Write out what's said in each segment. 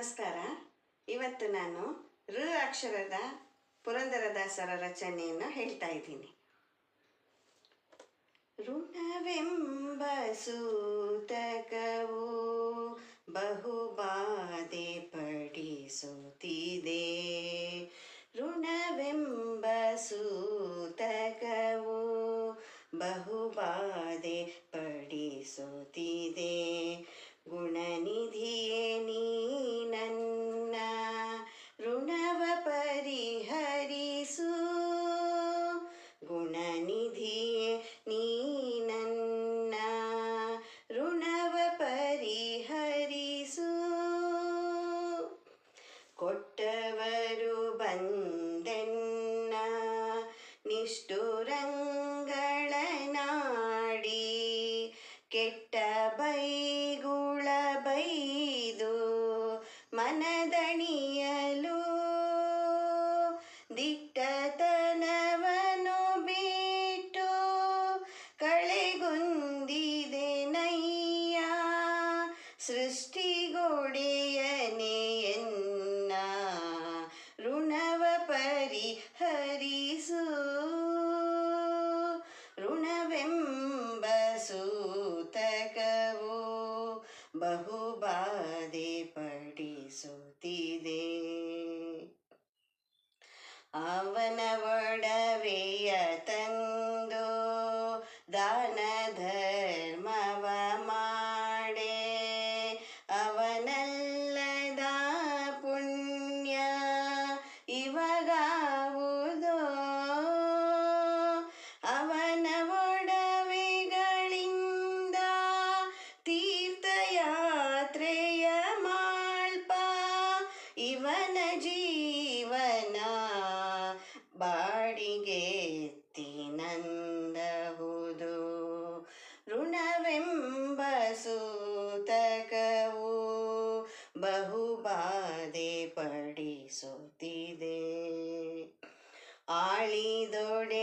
ನಮಸ್ಕಾರ. ಇವತ್ತು ನಾನು ಋ ಅಕ್ಷರದ ಪುರಂದರದಾಸರ ರಚನೆಯನ್ನು ಹೇಳ್ತಾ ಇದ್ದೀನಿ. ಋಣವೆಂಬ ಸೂತಕವು ಬಹುಬಾಧೆ ಪಡಿಸುತ್ತಿದೆ. ಋಣವೆಂಬ ಸೂತಕವು ಬಹುಬಾಧೆ ಪಡಿಸುತ್ತಿದೆ. ಕೊಟ್ಟವರು ಬಂದೆನ್ನ ನಿಷ್ಠುರಂಗಳ ನಾಡಿ ಕೆಟ್ಟ ಬೈಗುಳ ಬೈದು ಮನದಣಿಯಲು ದಿಟ್ಟತನವನು ಬಿಟ್ಟು ಕಳೆಗುಂದಿದೆ ನಯ್ಯ ಸೃಷ್ಟಿಗೊಡೆಯನೆ ಬಹುಬಾಧೆ ಪಡಿಸುತ್ತಿದೆ. ಅವನ ಒಡವೆಯ ತಂದು ದಾನ ಬಹುಬಾಧೆ ಪಡಿಸುತ್ತಿದೆ. ಆಳಿದೊಡೆಯನ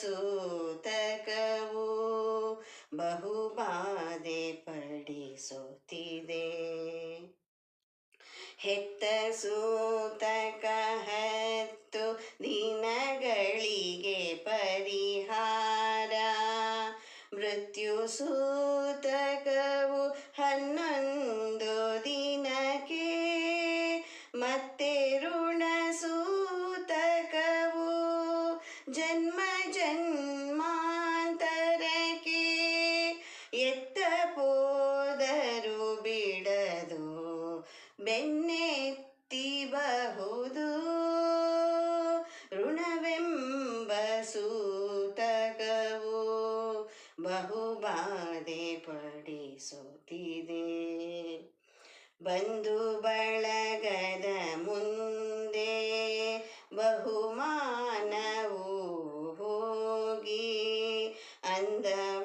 ಸೂತಕವು ಬಹುಬಾಧೆ ಪಡಿಸುತ್ತಿದೆ. ಹೆತ್ತ ಸೂತಕ ಹತ್ತು ದಿನಗಳಿಗೆ ಪರಿಹಾರ. ಮೃತ್ಯು ಸೂತಕವು ಹನ್ನೊಂದು ದಿನಕ್ಕೆ ಮತ್ತೆ ಋಣ ಸೂತಕವು ಜನ್ಮ ಬೆನ್ನೆತ್ತಿಬಹುದು ಋಣವೆಂಬ ಸೂತಕವು ಬಹುಬಾಧೆ ಪಡಿಸುತ್ತಿದೆ. ಬಂಧು ಬಳಗದ ಮುಂದೆ ಬಹುಮಾನವು ಹೋಗಿ ಅಂದವಳಿದೆನೋ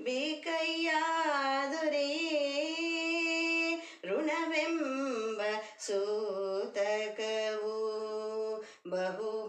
ಬೇಕಯ್ಯಾದೊರೆ ಋಣವೆಂಬ ಸೂತಕವು ಬಹು